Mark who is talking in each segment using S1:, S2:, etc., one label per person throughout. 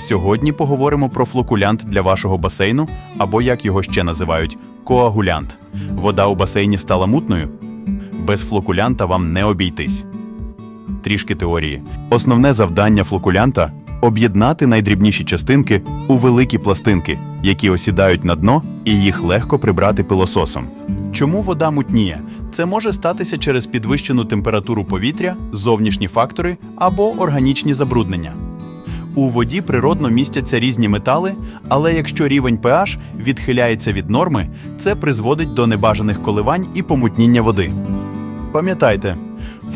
S1: Сьогодні поговоримо про флокулянт для вашого басейну, або як його ще називають коагулянт. Вода у басейні стала мутною? Без флокулянта вам не обійтись. Трішки теорії. Основне завдання флокулянта об'єднати найдрібніші частинки у великі пластинки, які осідають на дно, і їх легко прибрати пилососом. Чому вода мутніє? Це може статися через підвищену температуру повітря, зовнішні фактори або органічні забруднення. У воді природно містяться різні метали, але якщо рівень pH відхиляється від норми, це призводить до небажаних коливань і помутніння води. Пам'ятайте,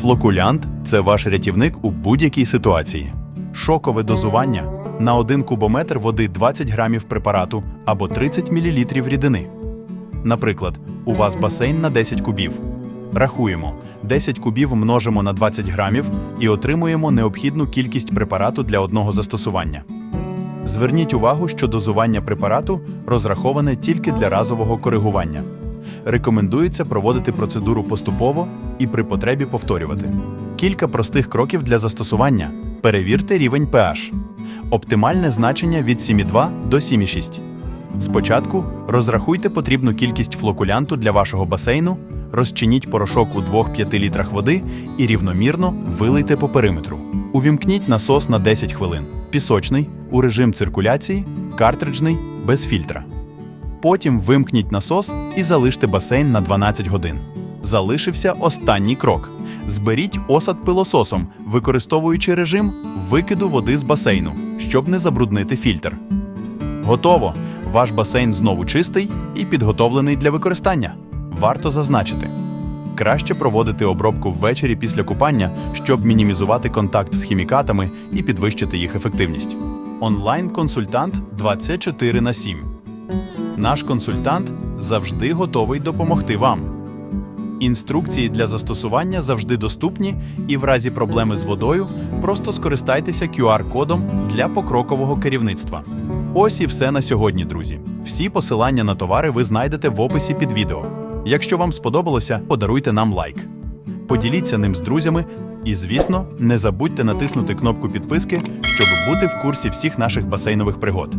S1: флокулянт це ваш рятівник у будь-якій ситуації. Шокове дозування на 1 кубометр води 20 грамів препарату або 30 мл рідини. Наприклад, у вас басейн на 10 кубів. Рахуємо, 10 кубів множимо на 20 грамів і отримуємо необхідну кількість препарату для одного застосування. Зверніть увагу, що дозування препарату розраховане тільки для разового коригування. Рекомендується проводити процедуру поступово і при потребі повторювати. Кілька простих кроків для застосування. Перевірте рівень pH. Оптимальне значення від 7,2 до 7,6. Спочатку розрахуйте потрібну кількість флокулянту для вашого басейну, розчиніть порошок у 2-5 літрах води і рівномірно вилийте по периметру. Увімкніть насос на 10 хвилин. Пісочний у режим циркуляції, картриджний без фільтра. Потім вимкніть насос і залиште басейн на 12 годин. Залишився останній крок. Зберіть осад пилососом, використовуючи режим викиду води з басейну, щоб не забруднити фільтр. Готово! Ваш басейн знову чистий і підготовлений для використання. Варто зазначити. Краще проводити обробку ввечері після купання, щоб мінімізувати контакт з хімікатами і підвищити їх ефективність. Онлайн-консультант 24 на 7. Наш консультант завжди готовий допомогти вам. Інструкції для застосування завжди доступні, і в разі проблеми з водою просто скористайтеся QR-кодом для покрокового керівництва. Ось і все на сьогодні, друзі. Всі посилання на товари ви знайдете в описі під відео. Якщо вам сподобалося, подаруйте нам лайк. Поділіться ним з друзями і, звісно, не забудьте натиснути кнопку підписки, щоб бути в курсі всіх наших басейнових пригод.